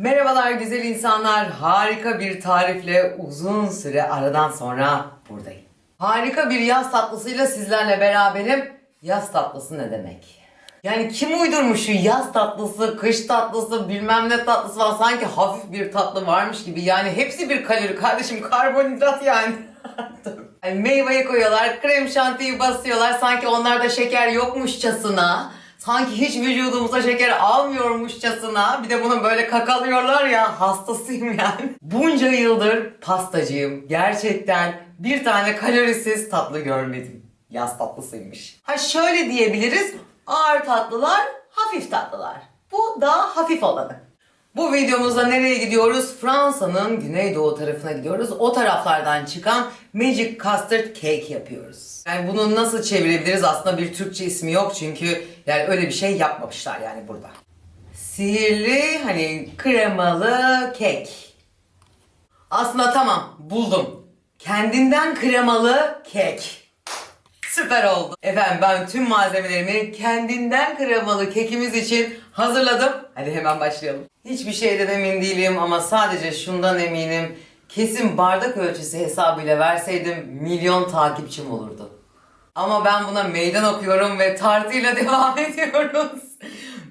Merhabalar güzel insanlar. Harika bir tarifle uzun süre aradan sonra buradayım. Harika bir yaz tatlısıyla sizlerle beraberim. Yaz tatlısı ne demek? Yani kim uydurmuş şu yaz tatlısı, kış tatlısı, bilmem ne tatlısı falan sanki hafif bir tatlı varmış gibi. Yani hepsi bir kalori kardeşim karbonhidrat yani. Yani meyveyi koyuyorlar, krem şantiyi basıyorlar sanki onlarda şeker yokmuşçasına. Sanki hiç vücudumuza şeker almıyormuşçasına. Bir de bunu böyle kakalıyorlar ya hastasıyım yani. Bunca yıldır pastacıyım. Gerçekten bir tane kalorisiz tatlı görmedim. Yaz tatlısıymış. Ha şöyle diyebiliriz. Ağır tatlılar, hafif tatlılar. Bu daha hafif olanı. Bu videomuzda nereye gidiyoruz? Fransa'nın güneydoğu tarafına gidiyoruz. O taraflardan çıkan Magic Custard Cake yapıyoruz. Yani bunu nasıl çevirebiliriz? Aslında bir Türkçe ismi yok çünkü yani öyle bir şey yapmamışlar yani burada. Sihirli hani kremalı kek. Aslında tamam buldum. Kendinden kremalı kek. Süper oldu. Efendim ben tüm malzemelerimi kendinden kremalı kekimiz için hazırladım. Hadi hemen başlayalım. Hiçbir şeyden emin değilim ama sadece şundan eminim. Kesin bardak ölçüsü hesabıyla verseydim milyon takipçim olurdu. Ama ben buna meydan okuyorum ve tartıyla devam ediyoruz.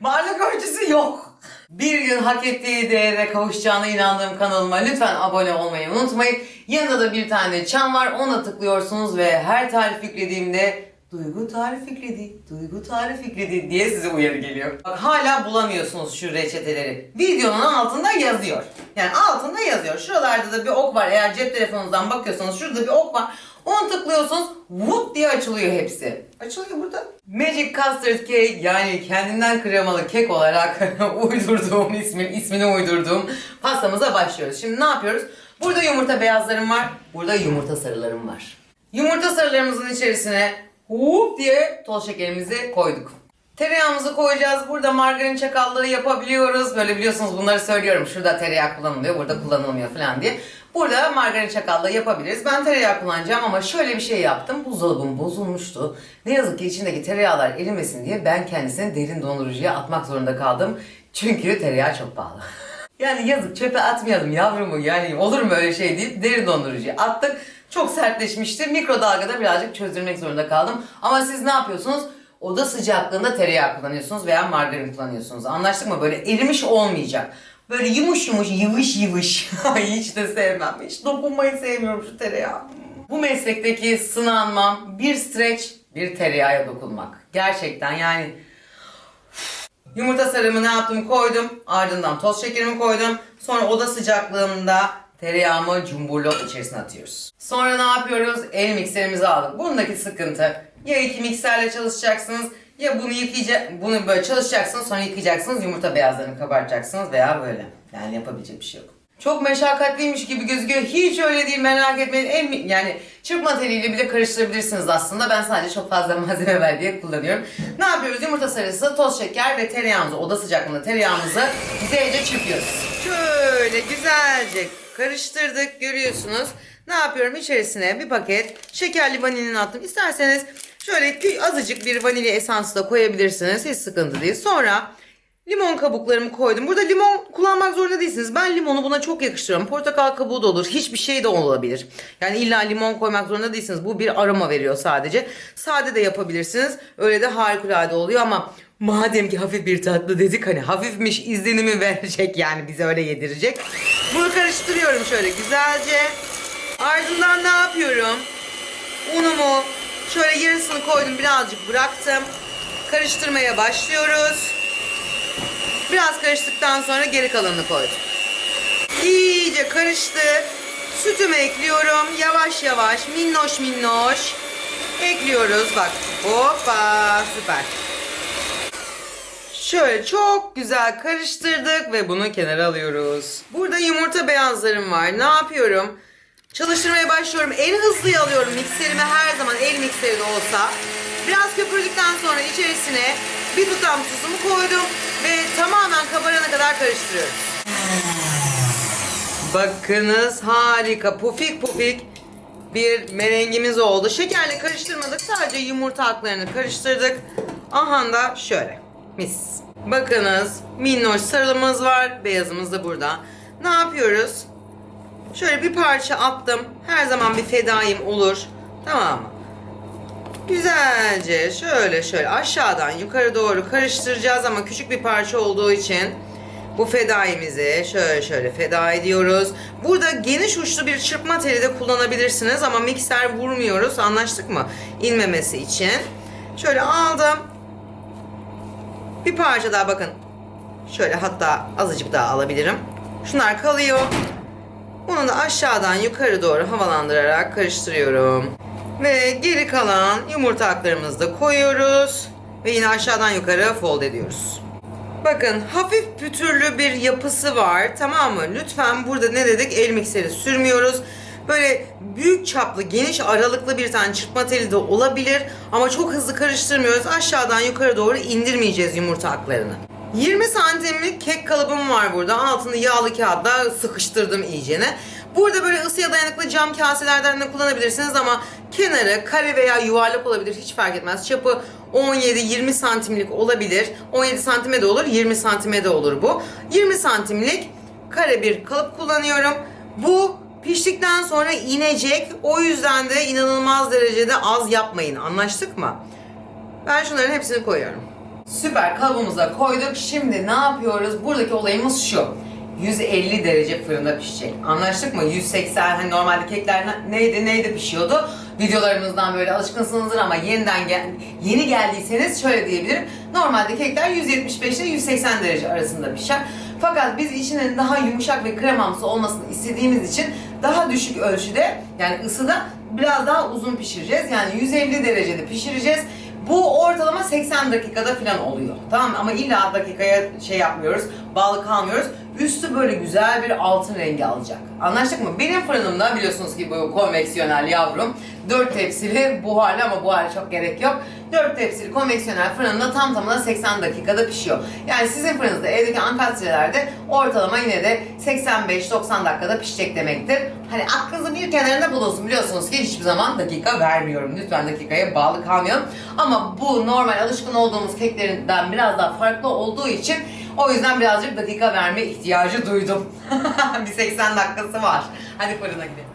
Bardak ölçüsü yok. Bir gün hak ettiği değere kavuşacağına inandığım kanalıma lütfen abone olmayı unutmayın. Yanında da bir tane çan var ona tıklıyorsunuz ve her tarif yüklediğimde Duygu tarif yükledi, Duygu tarif yükledi diye size uyarı geliyor. Bak hala bulamıyorsunuz şu reçeteleri. Videonun altında yazıyor. Yani altında yazıyor. Şuralarda da bir ok var. Eğer cep telefonunuzdan bakıyorsanız şurada bir ok var. Onu tıklıyorsunuz. Vup diye açılıyor hepsi. Açılıyor burada. Magic Custard Cake yani kendinden kremalı kek olarak uydurduğum ismin ismini uydurduğum pastamıza başlıyoruz. Şimdi ne yapıyoruz? Burada yumurta beyazlarım var. Burada yumurta sarılarım var. Yumurta sarılarımızın içerisine hup diye toz şekerimizi koyduk. Tereyağımızı koyacağız. Burada margarin çakallığı yapabiliyoruz. Böyle biliyorsunuz bunları söylüyorum. Şurada tereyağı kullanılıyor, burada kullanılmıyor falan diye. Burada margarin çakallığı yapabiliriz. Ben tereyağı kullanacağım ama şöyle bir şey yaptım. Buzdolabım bozulmuştu. Ne yazık ki içindeki tereyağlar erimesin diye ben kendisini derin dondurucuya atmak zorunda kaldım. Çünkü tereyağı çok pahalı. Yani yazık çöpe atmayalım yavrumu yani olur mu öyle şey deyip derin dondurucuya attık. Çok sertleşmişti. Mikrodalgada birazcık çözdürmek zorunda kaldım. Ama siz ne yapıyorsunuz? Oda sıcaklığında tereyağı kullanıyorsunuz veya margarin kullanıyorsunuz. Anlaştık mı? Böyle erimiş olmayacak. Böyle yumuş yumuş, yıvış yıvış. Hiç de sevmem. Hiç dokunmayı sevmiyorum şu tereyağı. Bu meslekteki sınanmam bir streç, bir tereyağa dokunmak. Gerçekten yani Yumurta sarımı ne yaptım koydum. Ardından toz şekerimi koydum. Sonra oda sıcaklığında tereyağımı cumburlop içerisine atıyoruz. Sonra ne yapıyoruz? El mikserimizi aldık. Bundaki sıkıntı ya iki mikserle çalışacaksınız ya bunu yıkayacak, bunu böyle çalışacaksınız sonra yıkayacaksınız yumurta beyazlarını kabartacaksınız veya böyle. Yani yapabilecek bir şey yok. Çok meşakkatliymiş gibi gözüküyor. Hiç öyle değil merak etmeyin. En, yani çırpma teliyle bile karıştırabilirsiniz aslında. Ben sadece çok fazla malzeme ver diye kullanıyorum. Ne yapıyoruz? Yumurta sarısı, toz şeker ve tereyağımızı, oda sıcaklığında tereyağımızı güzelce çırpıyoruz. Şöyle güzelce karıştırdık görüyorsunuz. Ne yapıyorum? İçerisine bir paket şekerli vanilin attım. İsterseniz şöyle azıcık bir vanilya esansı da koyabilirsiniz. Hiç sıkıntı değil. Sonra Limon kabuklarımı koydum. Burada limon kullanmak zorunda değilsiniz. Ben limonu buna çok yakıştırıyorum. Portakal kabuğu da olur. Hiçbir şey de olabilir. Yani illa limon koymak zorunda değilsiniz. Bu bir aroma veriyor sadece. Sade de yapabilirsiniz. Öyle de harikulade oluyor ama madem ki hafif bir tatlı dedik hani hafifmiş izlenimi verecek yani bize öyle yedirecek. Bunu karıştırıyorum şöyle güzelce. Ardından ne yapıyorum? Unumu şöyle yarısını koydum birazcık bıraktım. Karıştırmaya başlıyoruz. Biraz karıştıktan sonra geri kalanını koydum. İyice karıştı. Sütümü ekliyorum. Yavaş yavaş minnoş minnoş. Ekliyoruz bak. Hoppa süper. Şöyle çok güzel karıştırdık ve bunu kenara alıyoruz. Burada yumurta beyazlarım var. Ne yapıyorum? Çalıştırmaya başlıyorum. En hızlıyı alıyorum mikserime her zaman el mikseri de olsa. Biraz köpürdükten sonra içerisine bir tutam tuzumu koydum ve tamamen kabarana kadar karıştırıyorum. Bakınız harika pufik pufik bir merengimiz oldu. Şekerle karıştırmadık. Sadece yumurta aklarını karıştırdık. Aha da şöyle. Mis. Bakınız minnoş sarılımız var. Beyazımız da burada. Ne yapıyoruz? Şöyle bir parça attım. Her zaman bir fedaim olur. Tamam mı? Güzelce şöyle şöyle aşağıdan yukarı doğru karıştıracağız ama küçük bir parça olduğu için bu fedaimizi şöyle şöyle feda ediyoruz. Burada geniş uçlu bir çırpma teli de kullanabilirsiniz ama mikser vurmuyoruz. Anlaştık mı? İnmemesi için. Şöyle aldım. Bir parça daha bakın. Şöyle hatta azıcık daha alabilirim. Şunlar kalıyor. Bunu da aşağıdan yukarı doğru havalandırarak karıştırıyorum. Ve geri kalan yumurta aklarımızı da koyuyoruz. Ve yine aşağıdan yukarı fold ediyoruz. Bakın hafif pütürlü bir yapısı var tamam mı? Lütfen burada ne dedik el mikseri sürmüyoruz. Böyle büyük çaplı geniş aralıklı bir tane çırpma teli de olabilir. Ama çok hızlı karıştırmıyoruz. Aşağıdan yukarı doğru indirmeyeceğiz yumurta aklarını. 20 santimlik kek kalıbım var burada. Altını yağlı kağıtla sıkıştırdım iyicene. Burada böyle ısıya dayanıklı cam kaselerden de kullanabilirsiniz ama kenarı kare veya yuvarlak olabilir hiç fark etmez. Çapı 17-20 santimlik olabilir. 17 santime de olur, 20 santime de olur bu. 20 santimlik kare bir kalıp kullanıyorum. Bu piştikten sonra inecek. O yüzden de inanılmaz derecede az yapmayın. Anlaştık mı? Ben şunların hepsini koyuyorum. Süper kalıbımıza koyduk. Şimdi ne yapıyoruz? Buradaki olayımız şu. 150 derece fırında pişecek. Anlaştık mı? 180 hani normalde kekler neydi neydi pişiyordu. Videolarımızdan böyle alışkınsınızdır ama yeniden gel yeni geldiyseniz şöyle diyebilirim. Normalde kekler 175 ile 180 derece arasında pişer. Fakat biz içinin daha yumuşak ve kremamsı olmasını istediğimiz için daha düşük ölçüde yani ısıda biraz daha uzun pişireceğiz. Yani 150 derecede pişireceğiz. Bu ortalama 80 dakikada falan oluyor. Tamam mı? ama illa dakikaya şey yapmıyoruz. Bağlı kalmıyoruz. Üstü böyle güzel bir altın rengi alacak. Anlaştık mı? Benim fırınımda biliyorsunuz ki bu konveksiyonel yavrum. 4 tepsili buharlı ama buhara çok gerek yok. 4 tepsili konveksiyonel fırında tam tamına 80 dakikada pişiyor. Yani sizin fırınızda evdeki ankastrelerde ortalama yine de 85-90 dakikada pişecek demektir. Hani aklınızın bir kenarında bulunsun biliyorsunuz ki hiçbir zaman dakika vermiyorum. Lütfen dakikaya bağlı kalmayalım. Ama bu normal alışkın olduğumuz keklerinden biraz daha farklı olduğu için o yüzden birazcık dakika verme ihtiyacı duydum. bir 80 dakikası var. Hadi fırına gidelim.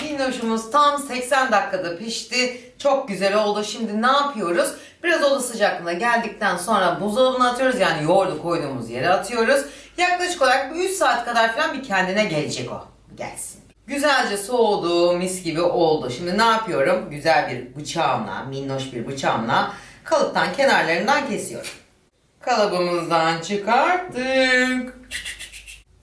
Minnoşumuz tam 80 dakikada pişti. Çok güzel oldu. Şimdi ne yapıyoruz? Biraz oda sıcaklığına geldikten sonra buzdolabına atıyoruz. Yani yoğurdu koyduğumuz yere atıyoruz. Yaklaşık olarak bir 3 saat kadar falan bir kendine gelecek o. Gelsin. Güzelce soğudu, mis gibi oldu. Şimdi ne yapıyorum? Güzel bir bıçağımla, minnoş bir bıçağımla kalıptan kenarlarından kesiyorum. Kalıbımızdan çıkarttık.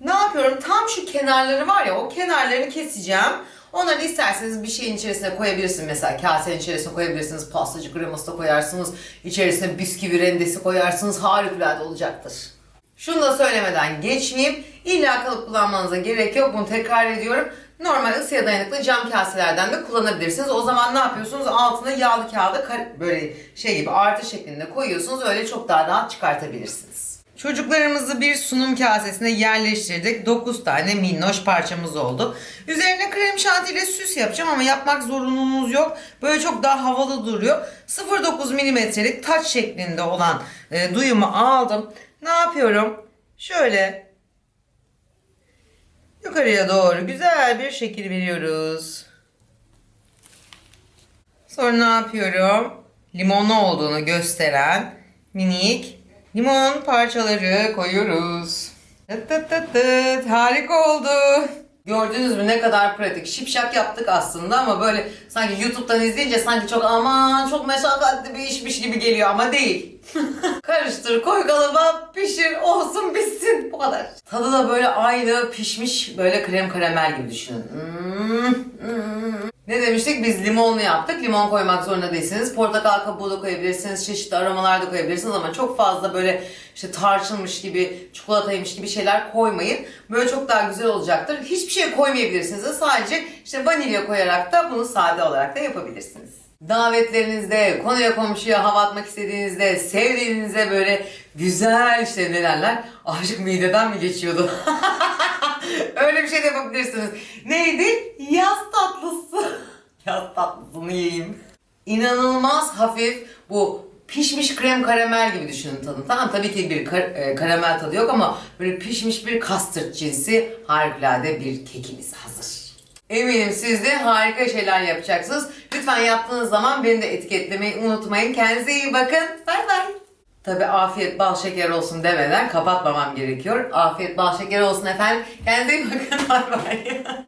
Ne yapıyorum? Tam şu kenarları var ya o kenarlarını keseceğim. Onları isterseniz bir şeyin içerisine koyabilirsiniz. Mesela kasenin içerisine koyabilirsiniz. Pastacı kreması da koyarsınız. İçerisine bisküvi rendesi koyarsınız. Harikulade olacaktır. Şunu da söylemeden geçmeyeyim. İlla kalıp kullanmanıza gerek yok. Bunu tekrar ediyorum. Normal ısıya dayanıklı cam kaselerden de kullanabilirsiniz. O zaman ne yapıyorsunuz? Altına yağlı kağıdı böyle şey gibi artı şeklinde koyuyorsunuz. Öyle çok daha rahat çıkartabilirsiniz. Çocuklarımızı bir sunum kasesine yerleştirdik. 9 tane minnoş parçamız oldu. Üzerine krem şanti ile süs yapacağım ama yapmak zorunluluğunuz yok. Böyle çok daha havalı duruyor. 0.9 milimetrelik taç şeklinde olan e, duyumu aldım. Ne yapıyorum? Şöyle yukarıya doğru güzel bir şekil veriyoruz. Sonra ne yapıyorum? Limonlu olduğunu gösteren minik limon parçaları koyuyoruz. Tıt tıt tıt tıt. Harika oldu. Gördünüz mü ne kadar pratik. Şipşak yaptık aslında ama böyle sanki YouTube'dan izleyince sanki çok aman çok meşakkatli bir işmiş gibi geliyor ama değil. Karıştır, koy kalıba, pişir, olsun bitsin. Bu kadar. Tadı da böyle aynı pişmiş böyle krem karamel gibi düşünün. Hmm, hmm. Ne demiştik? Biz limonlu yaptık. Limon koymak zorunda değilsiniz. Portakal kabuğu da koyabilirsiniz. Çeşitli aromalar da koyabilirsiniz ama çok fazla böyle işte tarçınmış gibi, çikolataymış gibi şeyler koymayın. Böyle çok daha güzel olacaktır. Hiçbir şey koymayabilirsiniz de sadece işte vanilya koyarak da bunu sade olarak da yapabilirsiniz. Davetlerinizde, konuya komşuya hava atmak istediğinizde, sevdiğinize böyle güzel işte ne derler? Aşık mideden mi geçiyordu? Öyle bir şey de yapabilirsiniz. Neydi? Yaz tatlısı. Yaz tatlısını yiyeyim. İnanılmaz hafif bu pişmiş krem karamel gibi düşünün tadını. Tamam tabii ki bir kar- e, karamel tadı yok ama böyle pişmiş bir custard cinsi harikulade bir kekimiz hazır. Eminim siz de harika şeyler yapacaksınız. Lütfen yaptığınız zaman beni de etiketlemeyi unutmayın. Kendinize iyi bakın. Bay bay. Tabi afiyet bal şeker olsun demeden kapatmamam gerekiyor. Afiyet bal şeker olsun efendim. Kendinize iyi bakın. Bay bay.